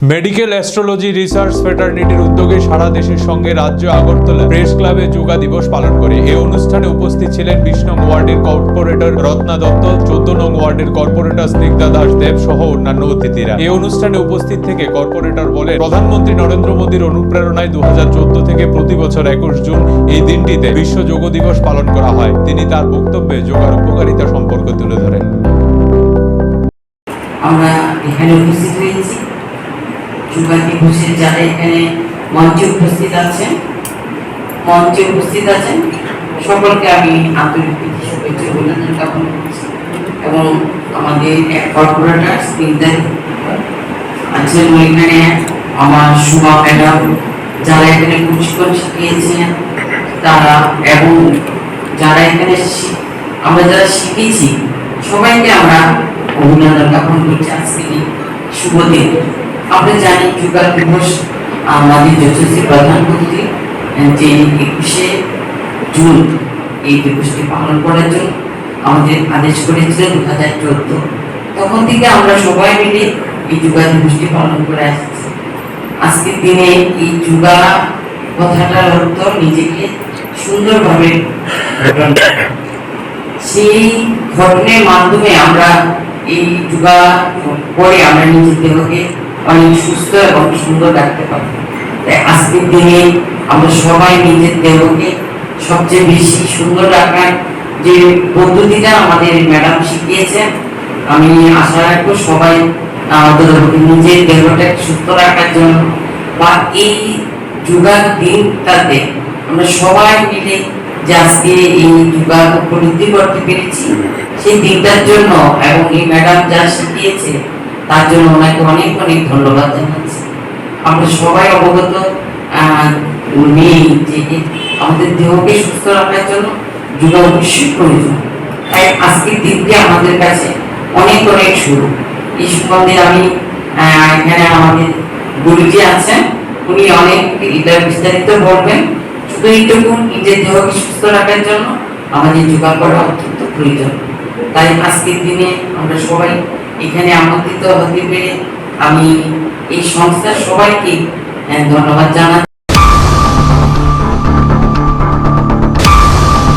Medical astrology research ফেটার্নিটির উদ্যোগে সারা দেশের সঙ্গে রাজ্য আগরতলা প্রেস ক্লাবে যোগা দিবস পালন করে। এই অনুষ্ঠানে উপস্থিত ছিলেন বিশ নং ওয়ার্ডের কর্পোরেটর রত্না দত্ত, চোদ্দ নং ওয়ার্ডের কর্পোরেটর স্নিগ্ধা দাস দেব সহ অন্যান্য অতিথিরা। এই অনুষ্ঠানে উপস্থিত থেকে কর্পোরেটর বলে প্রধানমন্ত্রী নরেন্দ্র মোদীর অনুপ্রেরণায় দু হাজার চোদ্দ থেকে প্রতি বছর একুশ জুন এই দিনটিতে বিশ্ব যোগ দিবস পালন করা হয়। তিনি তার বক্তব্যে যোগার উপকারিতা সম্পর্কে তুলে ধরেন। আমরা এখানে উপস্থিত হয়েছি। যুবা দিবসের যারা এখানে মঞ্চে উপস্থিত আছেন। মঞ্চে উপস্থিত আছেন। সকলকে আমি আন্তরিক শুভেচ্ছা অভিনন্দন জ্ঞাপন করছি। এবং আমাদের কর্পোরেটর স্পিকদার আছেন এখানে আমার সুমা ম্যাডাম যারা এখানে প্রশিক্ষণ শিখিয়েছেন, তারা এবং যারা এখানে আমরা যারা শিখেছি, সবাইকে আমরা অভিনন্দন জ্ঞাপন করছি আজকে শুভ দিন। আমরা জানি যুগা দিবস আমাদের যশস্বী প্রধানমন্ত্রী আহ, যে একুশে জুন এই দিবসটি পালন করার জন্য আমাদের আদেশ করেছিলেন দু হাজার চোদ্দ। তখন থেকে আমরা সবাই মিলে এই যুগা দিবসটি পালন করে আসছি। আজকের দিনে এই যুগা কথাটার অর্থ নিজেকে সুন্দরভাবে সেই ঘটনের মাধ্যমে আমরা এই যোগা করে আমরা নিজের দেহকে অনেক সুস্থ এবং সুন্দর রাখতে পারি। তাই আজকের দিনে আমরা সবাই নিজের দেহকে সবচেয়ে বেশি সুন্দর রাখার যে পদ্ধতিটা আমাদের ম্যাডাম শিখিয়েছেন, আমি আশা রাখব সবাই নিজের দেহটাকে সুস্থ রাখার জন্য বা এই যোগার দিনটাতে আমরা সবাই মিলে যে আজকে এই যোগা উপলব্ধি করতে পেরেছি, সেই দিনটার জন্য এবং এই ম্যাডাম যা শিখিয়েছে তার জন্য ওনাকে অনেক অনেক ধন্যবাদ জানাচ্ছি। আমরা সবাই অবগত নেই যে আমাদের দেহকে সুস্থ রাখার জন্য যোগা অবশ্যই প্রয়োজন তাই আজকের দিনটি আমাদের কাছে অনেক অনেক শুরু এই সম্বন্ধে আমি এখানে আমাদের গুরুজি আছেন। উনি অনেক বিস্তারিত বলবেন। শুধু এইটুকু, নিজের দেহকে সুস্থ রাখার জন্য আমাদের যোগা করা অত্যন্ত প্রয়োজন। তাই আজকের দিনে আমরা সবাই এখানে আমন্ত্রিত হতে পেরে আমি এই সংস্থার সবাইকে আহ, ধন্যবাদ জানাচ্ছি।